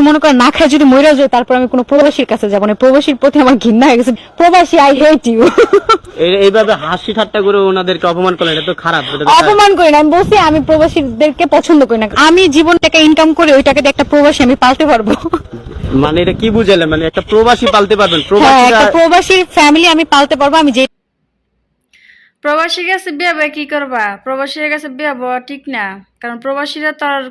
আমি মনে করেন না খায় যদি মরে যাই তারপর আমি কোনো প্রবাসীর কাছে যাব না। প্রবাসীর প্রতি আমার ঘৃণা হয়ে গেছে। প্রবাসী আই হেট ইউ এইভাবে হাসি ঠাট্টা করে ওনাদেরকে অপমান করলেন এটা তো খারাপ এটা তো খারাপ। অপমান করি না আমি বলছি আমি প্রবাসীদেরকে পছন্দ করি না। আমি জীবন টাকা ইনকাম করে ওই টাকা দিয়ে একটা প্রবাসী আমি পালতে পারব। মানে এটা কি বুঝালেন মানে একটা প্রবাসী পালতে পারবেন। হ্যাঁ একটা প্রবাসীর ফ্যামিলি আমি পালতে পারব আমি যে প্রবাসীর কাছে বিয়ে কি করবা? প্রবাসীর কাছে বিয়ে বওয়া ঠিক না কারণ প্রবাসীরা তো আর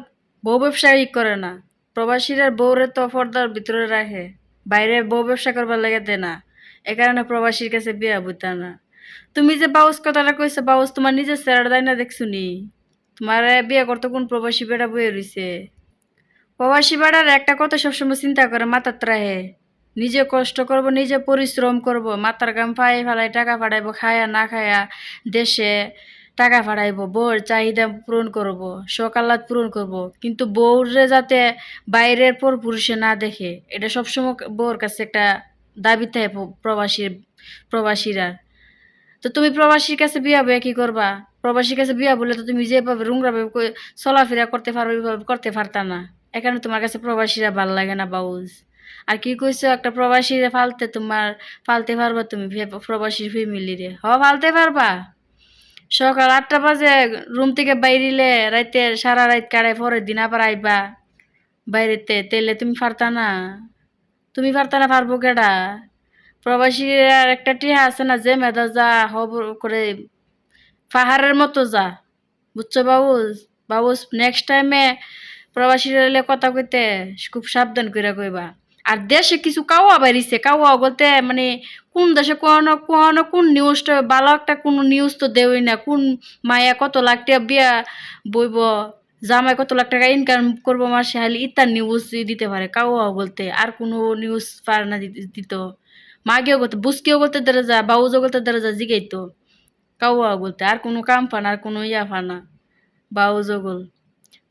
বউ ব্যবসা ই করে না। প্রবাসীরা বউরে তো পর্দার ভিতরে রাখে, বাইরে বউ ব্যবসা করবার লেগে দেয় না। এ কারণে প্রবাসীর কাছে বিয়া বুঝতা না। তুমি যে বাউস কথাটা কইছো, বাউস তোমার নিজের চেহারা দায় না দেখছুনি? তোমার বিয়ে করতে কোন প্রবাসী বেড়া বয়ে রইছে? প্রবাসী বেড়ার একটা কথা সবসময় চিন্তা করে, মাথার রাহে নিজে কষ্ট করব, নিজে পরিশ্রম করব, মাথার গাম ফাই ফেলাই টাকা ফাটাইব, খায়া না খায়া দেশে। টাকা ফাটাইব বউর চাহিদা পূরণ করব সকালাত পূরণ করব, কিন্তু বউরে যাতে বাইরের পর পুরুষে না দেখে, এটা সবসময় বউর কাছে একটা দাবি থাকে প্রবাসীর প্রবাসীরা। তো তুমি প্রবাসীর কাছে বিয়া বইয়া কি করবা? প্রবাসীর কাছে বিয়া বলে তো তুমি যেভাবে রুংরাভাবে চলাফেরা করতে পারবে করতে পারতা না। এখানে তোমার কাছে প্রবাসীরা ভালো লাগে না, বাউজ। আর কি কইছো, একটা প্রবাসীরা ফালতে তোমার, ফালতে পারবা তুমি প্রবাসীর ফ্যামিলিরে হ, ফালতে পারবা। সকাল আটটা বাজে রুম থেকে বাইরিলে রাইতে সারা রাত কাড়াই পরের দিন আবার আইবা। বাইরেতে তেলে তুমি পারতা না। তুমি পারতা না পারব কেডা? প্রবাসীর একটা টিহা আছে না, যে মেধা যা, হব করে পাহাড়ের মতো যা। বুঝছ বাবুস বাবুস নেক্সট টাইমে প্রবাসীরা কথা কইতে খুব সাবধান করে কইবা। আর দেশে কিছু কাওয়া বাড়িছে কাওয়া বলতে মানে কোন দেশে কোন কোন কোন নিউজটা ভালো একটা কোন নিউজ তো দেওই না। কোন মায়া কত লাখ টাকা বিয়া বইব, জামাই কত লাখ টাকা ইনকাম করব মাসে হালি ইত্যাদি নিউজ দিতে পারে কাওয়া বলতে। আর কোনো নিউজ পারে না দিতে- মাগেও বলতে, বুসকেও বলতে দেরা যা বাউজও বলতে দেরা যা জিগাইতো। কাওয়া বলতে, আর কোনো কাম ফানা আর কোনো ইয়া ফানা বাউজও বল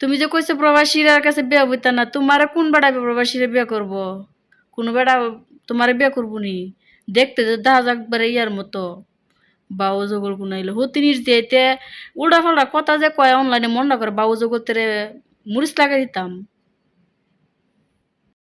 তুমি যে কইছো প্রবাসীরা কাছে বিয়া বইতা না, তোমার কোন বেড়া প্রবাসীরা বিয়া করব? কোন বেড়া তোমার বিয়া করব নি? দেখতে তো দেখা যাক বেড়ে ইয়ার মতো। বাউ জগল কোন আইলো। হতি নিজ দিতে উল্টা ফাল্টা কথা যে কয় অনলাইনে মন না করে বাউ জগতের মুরিস লাগাই দিতাম।